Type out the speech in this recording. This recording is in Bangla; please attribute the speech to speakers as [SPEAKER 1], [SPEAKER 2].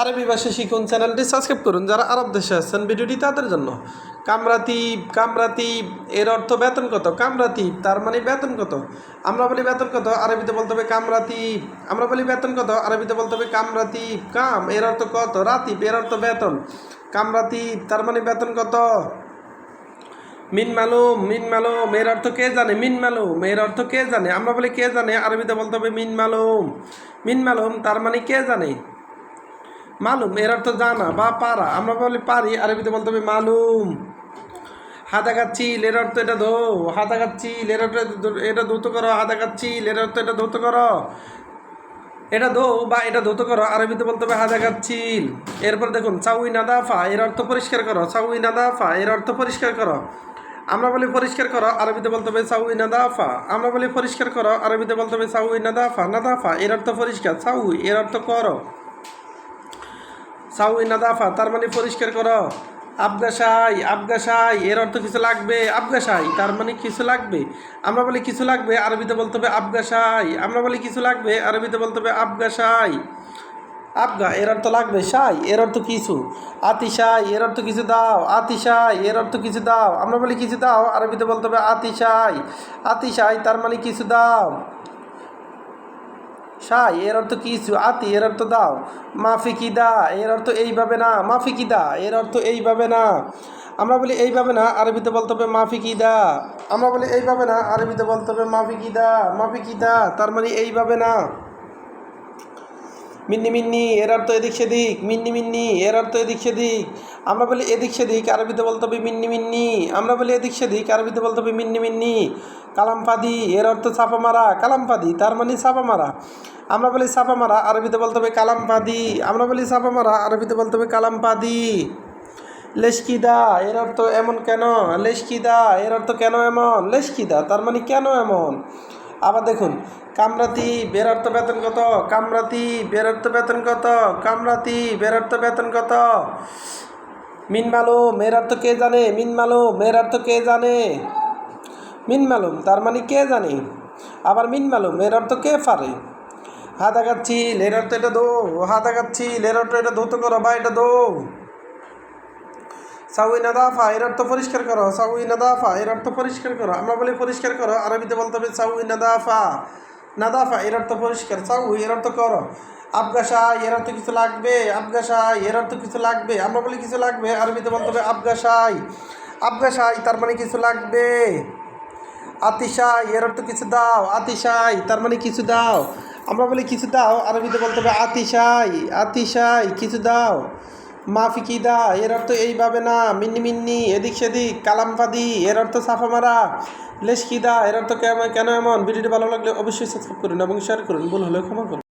[SPEAKER 1] আরবি ভাষা শিখুন, চ্যানেলটি সাবস্ক্রাইব করুন। যারা আরব দেশে আছেন, ভিডিওটি তাদের জন্য। কামরাতিব কামরাতিব এর অর্থ বেতন কত? কামরাতিব তার মানে বেতন কত? আমরা বলি বেতন কত? আরবিতে বলতে হবে কামরাতিব আমরা বলি বেতন কত? আরবিতে বলতে হবে কামরাতিব কাম। এর অর্থ কত? রাতিব এর অর্থ বেতন। কামরাতিব তার মানে বেতন কত? মিন মালুম মিন মালুম। এর অর্থ কে জানে? মিন মালুম। এর অর্থ কে জানে? আমরা বলি কে জানে? আরবিতে বলতে হবে মিন মালুম। মিন মালুম, তার মানে কে জানে? মালুম, এর অর্থ জানা, বা পারা। আমরা বলি পারি, আরবিতে বলতে হবে মালুম। হাতা কাচ্ছিল এর অর্থ এটা ধো, হাতা কাচ্ছিল এর অর্থ এটা ধৌত করো, হাতা কাচ্ছিল এর অর্থ এটা ধৌত করো। এটা ধো বা এটা ধৌত করো, আরবিতে বলতে হবে হাদা কাচ্ছিল এরপর দেখুন চাউই নাদাফা, এর অর্থ পরিষ্কার করো চাউই নাদাফা, এর অর্থ পরিষ্কার করো। আমরা বলি পরিষ্কার করো, আরবিতে বলতে হবে চাউই নাদাফা। আমরা বলি পরিষ্কার করো, আরবিতে বলতে হবে চাউই নাদাফা নাদাফা, এর অর্থ পরিষ্কার চাউই এর অর্থ করো। সাউই নাদাফা, তার মানে পরিষ্কার করো। আবগাসাই আবগাসাই এর অর্থ কিছু লাগবে? আবগাসাই তার মানে কিছু লাগবে। আমরা বলি কিছু লাগবে, আরবিতে বলতে হবে আবগাসাই আমরা বলি কিছু লাগবে, আরবিতে বলতে হবে আবগাসাই আবগা, এর অর্থ লাগবে, সাই, এর অর্থ কিছু। আতিশাই, এর অর্থ কিছু দাও। আতিশাই, এর অর্থ কিছু দাও। আমরা বলি কিছু দাও, আরবিতে বলতে হবে আতিশাই। আতিশাই, তার মানে কিছু দাও। সাই, এর অর্থ কিছু আতি, এর অর্থ দাও। মাফিকিদা এর অর্থ এইভাবে না। মাফিকিদা এর অর্থ এইভাবে না। আমরা বলি এইভাবে না, আরবিতে বলতে হবে মাফিকিদা আমরা বলি এইভাবে না, আরবিতে বলতে হবে মাফিকিদা মাফিকিদা তার মানে এইভাবে না। মিন্নি মিন্নি, এর অর্থ এদিক সেদিক। মিন্নি মিন্নি, এর অর্থ এদিক সেদিক। আমরা বলি এদিক সেদিক আরবিতে বলতে হবে মিন্নি মিন্নি। আমরা বলি এদিক সেদিক আরবিতে বলতে হবে মিন্নি মিন্নি। কালামপাদি, এর অর্থ ছাপা মারা, কালামপাদি, তার মানে ছাপা মারা। আমরা বলি ছাপা মারা আরবিতে বলতে হবে কালামপাদি। আমরা বলি ছাপা মারা আরবিতে বলতে হবে কালামপাদি। লেশকিদা, এর অর্থ এমন কেন? লেশকিদা, এর অর্থ কেন এমন? লেশকিদা, তার মানে কেন এমন? আবার দেখুন, কামরাতি, বের অর্থ বেতন কত? কামরাতি, বের অর্থ বেতন কত? কামরাতি, বের অর্থ বেতন কত? মিন মালুম এর অর্থ কে জানে? মিন মালুম এর অর্থ কে জানে? মিন মালুম তার মানে কে জানে? আবার মিন মালুম এর অর্থ কে পারে হাতা গাচ্ছি এর অর্থ এটা দো হাতা গাচ্ছি এর অর্থ এটা ধৌত করো, বা এটা দো। সাউই নাদাফা, এর অর্থ পরিষ্কার করো, সাউই নাদাফা, এর অর্থ পরিষ্কার করো। আমরা বলি পরিষ্কার করো, আরবিতে বলতে হবে সাউই নাদাফা। নাদাফা, এর অর্থ পরিষ্কার সাউই এর অর্থ করো আবগাসা, এর অর্থ কিছু লাগবে আবগাসাই এর অর্থ কিছু লাগবে, আমরা বলি কিছু লাগবে, আরবিতে বলতে হবে আবগাসাই। আবগাসাই, তার মানে কিছু লাগবে। আতিশাই, এর অর্থ কিছু দাও, আতিশাই, তার মানে কিছু দাও। আমরা বলি কিছু দাও, আরবিতে বলতে হবে আতিশাই আতিশাই, কিছু দাও। মাফিকিদা এর অর্থ এইভাবে না, মিন্নি মিন্নি, এদিক সেদিক কালামপাদি এর অর্থ সাফা মারা। লেশকিদা এর অর্থ কেমন, কেন এমন? ভিডিওটি ভালো লাগলে অবশ্যই সাবস্ক্রাইব করুন এবং শেয়ার করুন। ভুল হলে ক্ষমা করুন।